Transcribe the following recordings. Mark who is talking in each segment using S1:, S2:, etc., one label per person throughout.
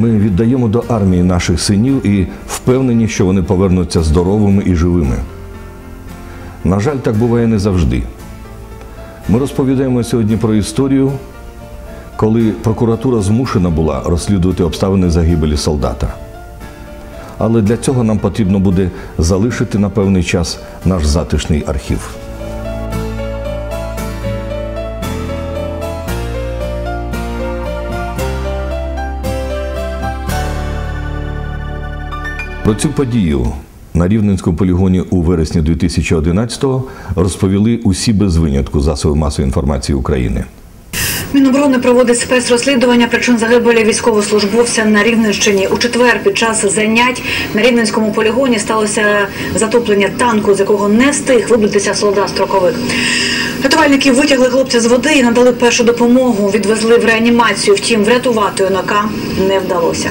S1: Ми віддаємо до армії наших синів і впевнені, що вони повернуться здоровими і живими. На жаль, так буває не завжди. Ми розповідаємо сьогодні про історію, коли прокуратура змушена була розслідувати обставини загибелі солдата. Але для цього нам потрібно буде залишити на певний час наш затишний архів. Про цю подію на Рівненському полігоні у вересні 2011-го розповіли усі без винятку засоби масової інформації України.
S2: Міноборони проводить спецрозслідування причин загибелі військовослужбовця на Рівненщині. У четвер під час занять на Рівненському полігоні сталося затоплення танку, з якого не встиг вибитися солдат-строковик. Рятувальники витягли хлопця з води і надали першу допомогу. Відвезли в реанімацію. Втім, врятувати юнака не вдалося.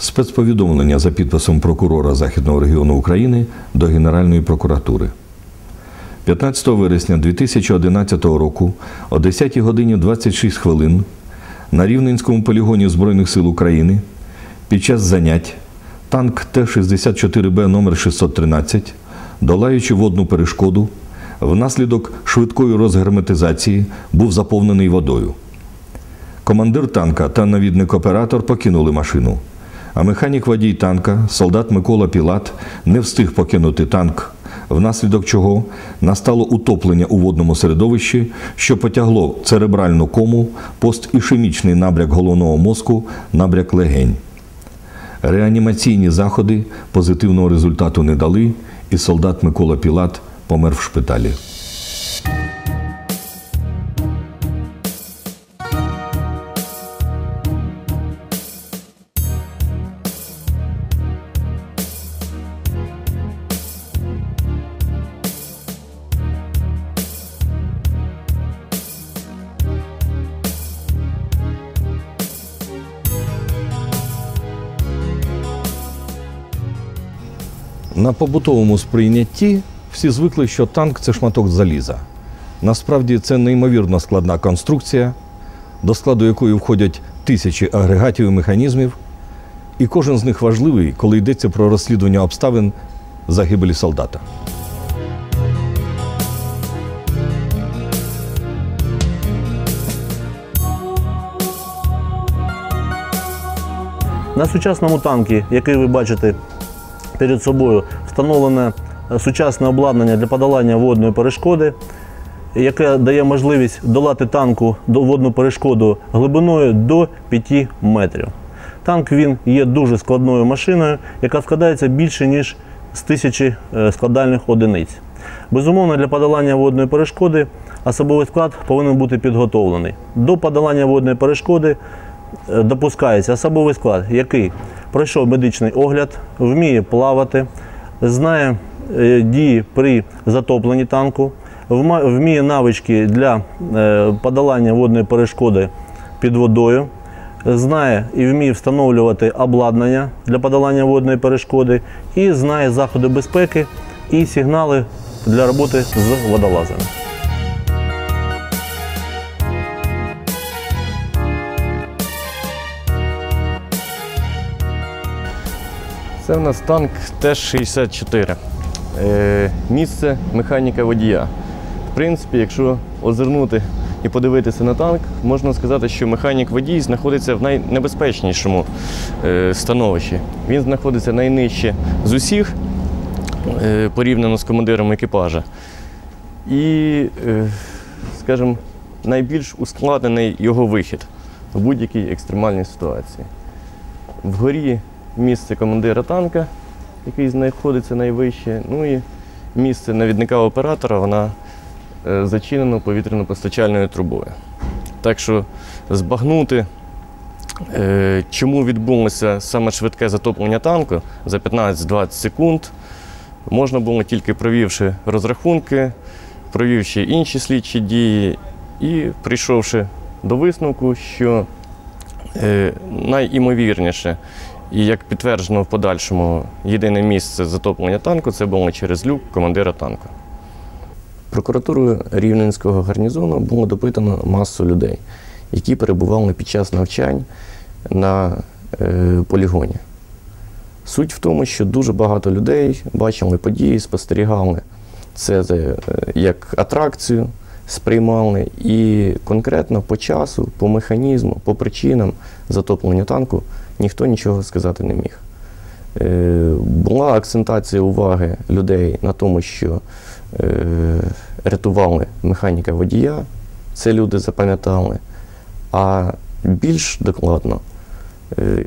S1: Спецповідомлення за підписом прокурора Західного регіону України до Генеральної прокуратури. 15 вересня 2011 року о 10 годині 26 хвилин на Рівненському полігоні Збройних сил України під час занять танк Т-64Б номер 613, долаючи водну перешкоду, внаслідок швидкої розгерметизації був заповнений водою. Командир танка та навідник-оператор покинули машину. А механік водій танка, солдат Микола Пілат, не встиг покинути танк, внаслідок чого настало утоплення у водному середовищі, що потягло церебральну кому, постішемічний набряк головного мозку, набряк легень. Реанімаційні заходи позитивного результату не дали, і солдат Микола Пілат помер в шпиталі. На побутовому сприйнятті всі звикли, що танк це шматок заліза. Насправді це неймовірно складна конструкція, до складу якої входять тисячі агрегатів і механізмів, і кожен з них важливий, коли йдеться про розслідування обставин загибелі солдата.
S3: На сучасному танкі, який ви бачите перед собою, встановлене е, сучасне обладнання для подолання водної перешкоди, яке дає можливість долати танку до водну перешкоду глибиною до 5 метрів. Танк він є дуже складною машиною, яка складається більше ніж з тисячі е, складальних одиниць. Безумовно, для подолання водної перешкоди особовий склад повинен бути підготовлений. До подолання водної перешкоди допускається особовий склад, який пройшов медичний огляд, вміє плавати, знає е, дії при затопленні танку, вміє навички для е, подолання водної перешкоди під водою, знає і вміє встановлювати обладнання для подолання водної перешкоди, і знає заходи безпеки і сигнали для роботи з водолазами.
S4: Це в нас танк Т-64. Е, місце механіка водія. В принципі, якщо озирнути і подивитися на танк, можна сказати, що механік водій знаходиться в найнебезпечнішому е, становищі. Він знаходиться найнижче з усіх, е, порівняно з командиром екіпажа. І, е, скажімо, найбільш ускладнений його вихід в будь-якій екстремальній ситуації. Вгорі місце командира танка, який знаходиться найвище, ну і місце навідника оператора, вона е, зачинено повітряно-постачальною трубою. Так що збагнути, е, чому відбулося саме швидке затоплення танку за 15-20 секунд, можна було тільки провівши розрахунки, провівши інші слідчі дії і прийшовши до висновку, що е, найімовірніше, і як підтверджено в подальшому, єдине місце затоплення танку це було через люк командира танку. Прокуратурою Рівненського гарнізону було допитано масу людей, які перебували під час навчань на е, полігоні. Суть в тому, що дуже багато людей бачили події, спостерігали це е, як атракцію, сприймали і конкретно по часу, по механізму, по причинам затоплення танку ніхто нічого сказати не міг. Е, Була акцентація уваги людей на тому, що е, рятували механіка водія, це люди запам'ятали. А більш докладно, е,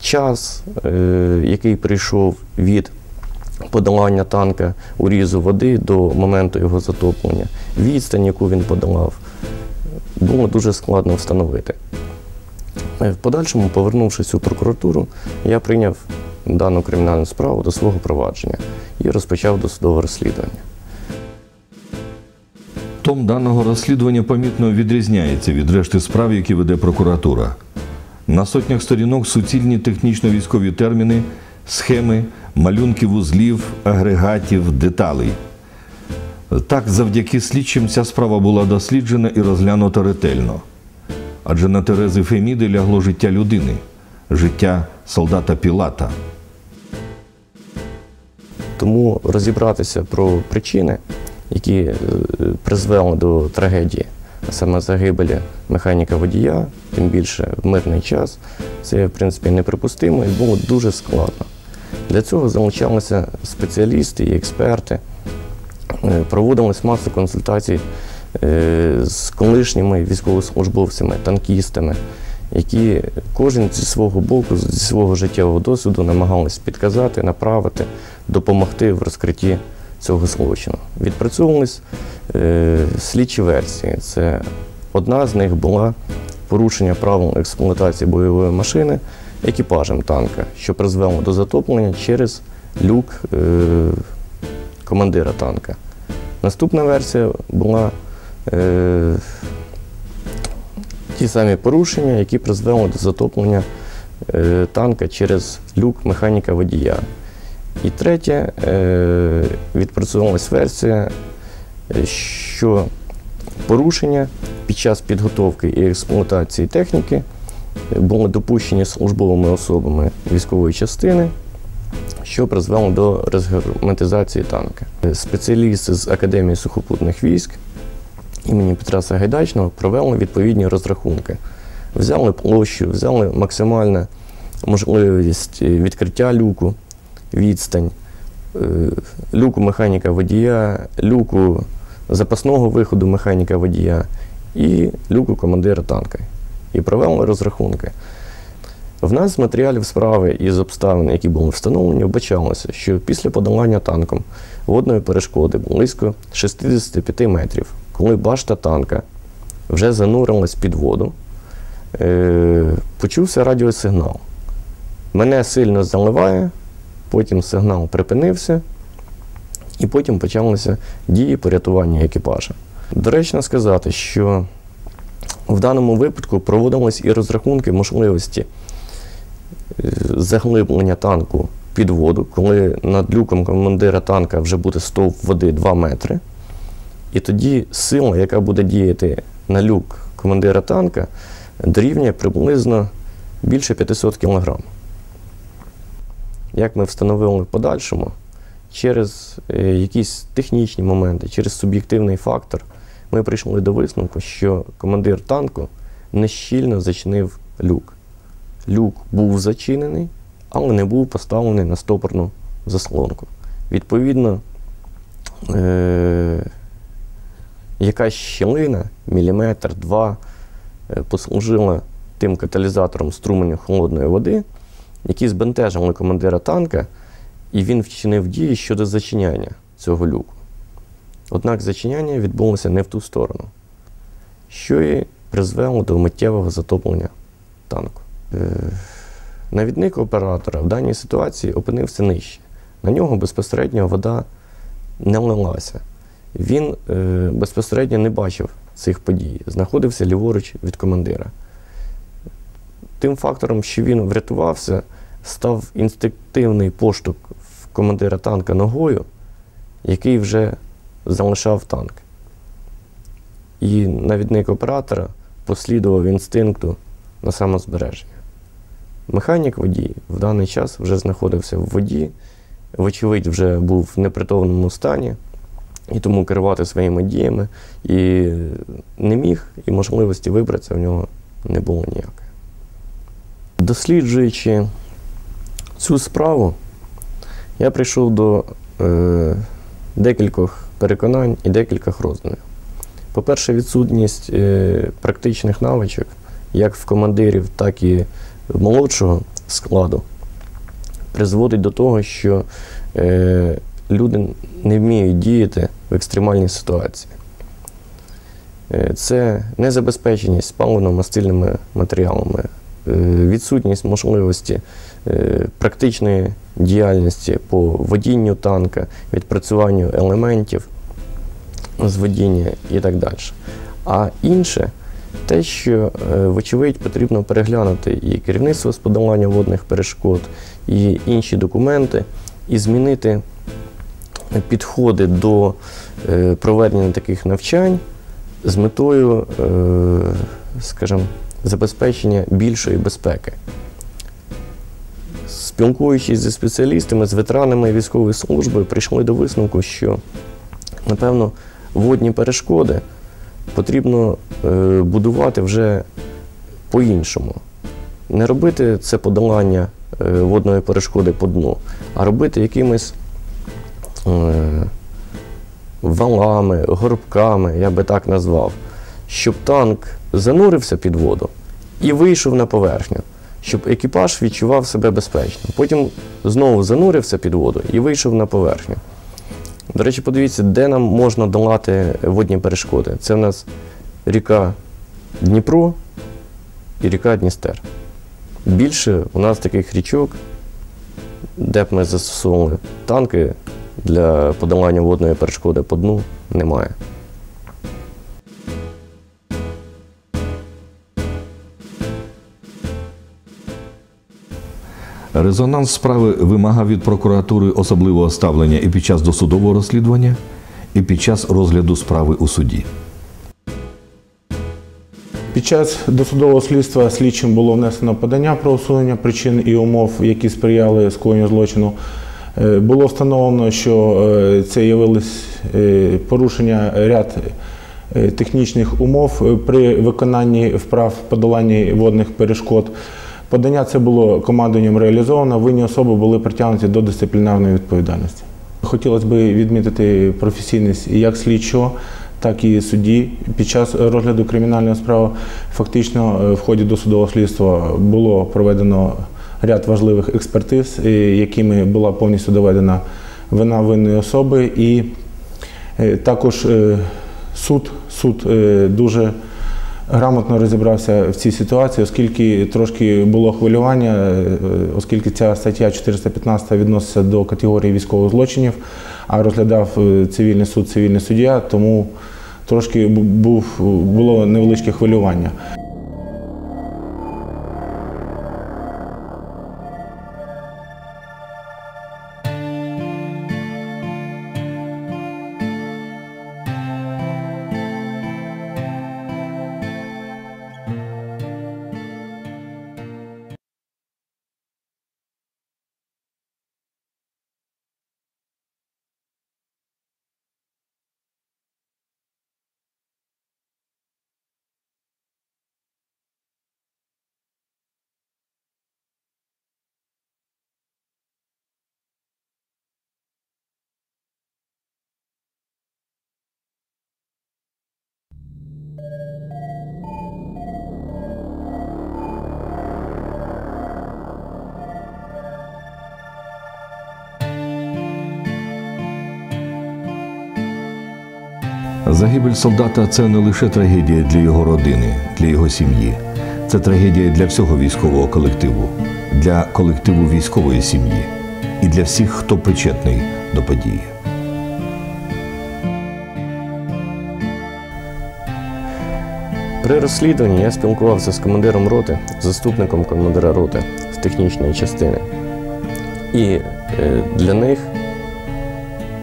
S4: час, який прийшов від подолання танка у різу води до моменту його затоплення, відстань, яку він подолав, було дуже складно встановити. В подальшому, повернувшись у прокуратуру, я прийняв дану кримінальну справу до свого провадження і розпочав досудове розслідування.
S1: Том даного розслідування помітно відрізняється від решти справ, які веде прокуратура. На сотнях сторінок суцільні технічно-військові терміни, схеми, малюнки вузлів, агрегатів, деталей. Так, завдяки слідчим ця справа була досліджена і розглянута ретельно. Адже на Терези Феміди лягло життя людини, життя солдата Пілата.
S4: Тому розібратися про причини, які е, призвели до трагедії, а саме загибелі механіка водія, тим більше в мирний час, це в принципі неприпустимо і було дуже складно. Для цього залучалися спеціалісти і експерти, Е, проводилась маса консультацій з колишніми військовослужбовцями, танкістами, які кожен зі свого боку, зі свого життєвого досвіду намагались підказати, направити, допомогти в розкритті цього злочину. Відпрацьовувались е, слідчі версії. Це одна з них була порушення правил експлуатації бойової машини екіпажем танка, що призвело до затоплення через люк е, командира танка. Наступна версія була е, ті самі порушення, які призвели до затоплення е, танка через люк механіка водія. І третє, е, відпрацьовувалась версія, що порушення під час підготовки і експлуатації техніки були допущені службовими особами військової частини, що призвело до розгерметизації танка. Спеціалісти з Академії сухопутних військ імені Петра Сагайдачного провели відповідні розрахунки. Взяли площу, взяли максимальну можливість відкриття люку, відстань, е, люку механіка водія, люку запасного виходу механіка водія і люку командира танка. І провели розрахунки. В нас з матеріалів справи і з обставин, які були встановлені, вбачалося, що після подолання танком водної перешкоди близько 65 метрів, коли башта танка вже занурилась під воду, е- почувся радіосигнал. Мене сильно заливає, потім сигнал припинився, і потім почалися дії по рятуванню екіпажа. Доречно сказати, що в даному випадку проводились і розрахунки можливості е, заглиблення танку під воду, коли над люком командира танка вже буде стовп води 2 метри. І тоді сила, яка буде діяти на люк командира танка, дорівнює приблизно більше 500 кг. Як ми встановили в подальшому, через е, якісь технічні моменти, через суб'єктивний фактор, ми прийшли до висновку, що командир танку нещільно зачинив люк. Люк був зачинений, але не був поставлений на стопорну заслонку. Відповідно, е- якась щілина, міліметр, два, е, послужила тим каталізатором струменю холодної води, які збентежили командира танка, і він вчинив дії щодо зачиняння цього люку. Однак зачиняння відбулося не в ту сторону, що і призвело до миттєвого затоплення танку. Е, Навідник оператора в даній ситуації опинився нижче. На нього безпосередньо вода не лилася. Він е, безпосередньо не бачив цих подій, знаходився ліворуч від командира. Тим фактором, що він врятувався, став інстинктивний поштовх командира танка ногою, який вже залишав танк. І навідник оператора послідував інстинкту на самозбереження. Механік водій в даний час вже знаходився в воді, вочевидь, вже був в непритомному стані, і тому керувати своїми діями і не міг, і можливості вибратися в нього не було ніякої. Досліджуючи цю справу, я прийшов до е, декількох переконань і декількох роздумів. По-перше, відсутність е, практичних навичок, як в командирів, так і молодшого складу, призводить до того, що е, люди не вміють діяти в екстремальній ситуації. Е, Це незабезпеченість паливно-мастильними матеріалами, е, відсутність можливості е, практичної діяльності по водінню танка, відпрацюванню елементів з водіння і так далі. А інше те, що, вочевидь, потрібно переглянути і керівництво з подолання водних перешкод, і інші документи, і змінити підходи до е, проведення таких навчань з метою, е, скажімо, забезпечення більшої безпеки. Спілкуючись зі спеціалістами, з ветеранами військової служби, прийшли до висновку, що, напевно, водні перешкоди потрібно е, будувати вже по-іншому. Не робити це подолання водної перешкоди по дну, а робити якимись валами, горбками, я би так назвав, щоб танк занурився під воду і вийшов на поверхню, щоб екіпаж відчував себе безпечно. Потім знову занурився під воду і вийшов на поверхню. До речі, подивіться, де нам можна долати водні перешкоди. Це в нас ріка Дніпро і ріка Дністер. Більше у нас таких річок, де б ми застосовували танки для подолання водної перешкоди по дну, немає.
S1: Резонанс справи вимагав від прокуратури особливого ставлення і під час досудового розслідування, і під час розгляду справи у суді.
S5: Під час досудового слідства слідчим було внесено подання про усунення причин і умов, які сприяли скоєнню злочину. Е, Було встановлено, що е, це явилось е, порушення ряд технічних умов при виконанні вправ подоланні водних перешкод. Подання це було командуванням реалізовано, винні особи були притягнуті до дисциплінарної відповідальності. Хотілося б відмітити професійність як слідчого, так і судді. Під час розгляду кримінальної справи фактично в ході досудового слідства було проведено ряд важливих експертиз, е, якими була повністю доведена вина винної особи. І е, також е, суд, суд дуже грамотно розібрався в цій ситуації, оскільки трошки було хвилювання, оскільки ця стаття 415 відноситься до категорії військових злочинів, а розглядав цивільний суд, цивільний суддя, тому трошки був, було невеличке хвилювання.
S1: Загибель солдата це не лише трагедія для його родини, для його сім'ї. Це трагедія для всього військового колективу, для колективу військової сім'ї і для всіх, хто причетний до події.
S4: При розслідуванні я спілкувався з командиром роти, заступником командира роти з технічної частини. І е, для них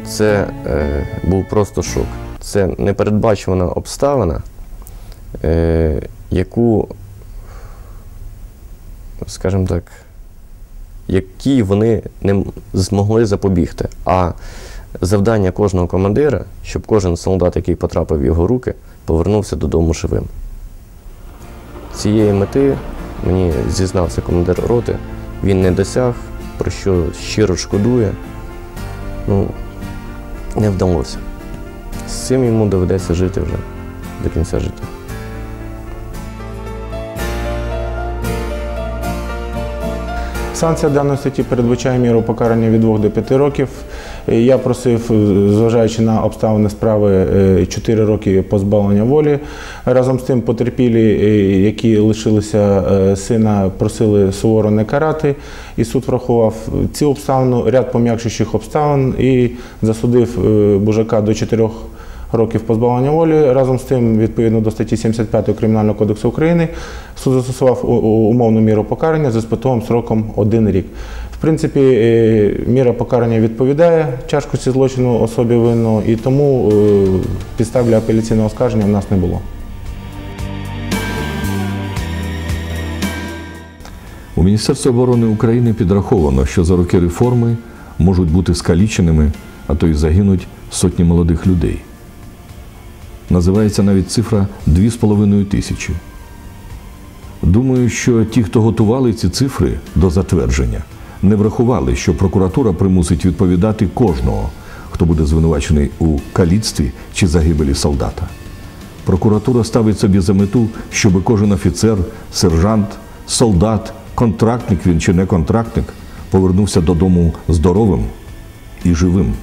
S4: це е, був просто шок. Це непередбачувана обставина, е, яку скажімо так, які вони не змогли запобігти. А завдання кожного командира, щоб кожен солдат, який потрапив в його руки, повернувся додому живим. Цієї мети мені зізнався командир роти, він не досяг, про що щиро шкодує. Ну, не вдалося. З цим йому доведеться жити вже до кінця життя.
S5: Санкція даної статті передбачає міру покарання від 2 до 5 років. Е, Я просив, е, зважаючи на обставини справи, 4 роки позбавлення волі. Разом з тим потерпілі, е, які лишилися е, сина, просили суворо не карати. І суд врахував ці обставини, ряд пом'якшуючих обставин і засудив е, Бужака до 4 років позбавлення волі. Разом з тим, відповідно до статті 75 Кримінального кодексу України, суд застосував умовну міру покарання з іспитовим сроком один рік. В принципі, е, міра покарання відповідає тяжкості злочину особі винного, і тому е, підстав для апеляційного оскарження в нас не було.
S1: У Міністерстві оборони України підраховано, що за роки реформи можуть бути скаліченими, а то й загинуть сотні молодих людей. Називається навіть цифра 2,5 тисячі. Думаю, що ті, хто готували ці цифри до затвердження, не врахували, що прокуратура примусить відповідати кожного, хто буде звинувачений у каліцтві чи загибелі солдата. Прокуратура ставить собі за мету, щоб кожен офіцер, сержант, солдат, контрактник він чи не контрактник повернувся додому здоровим і живим.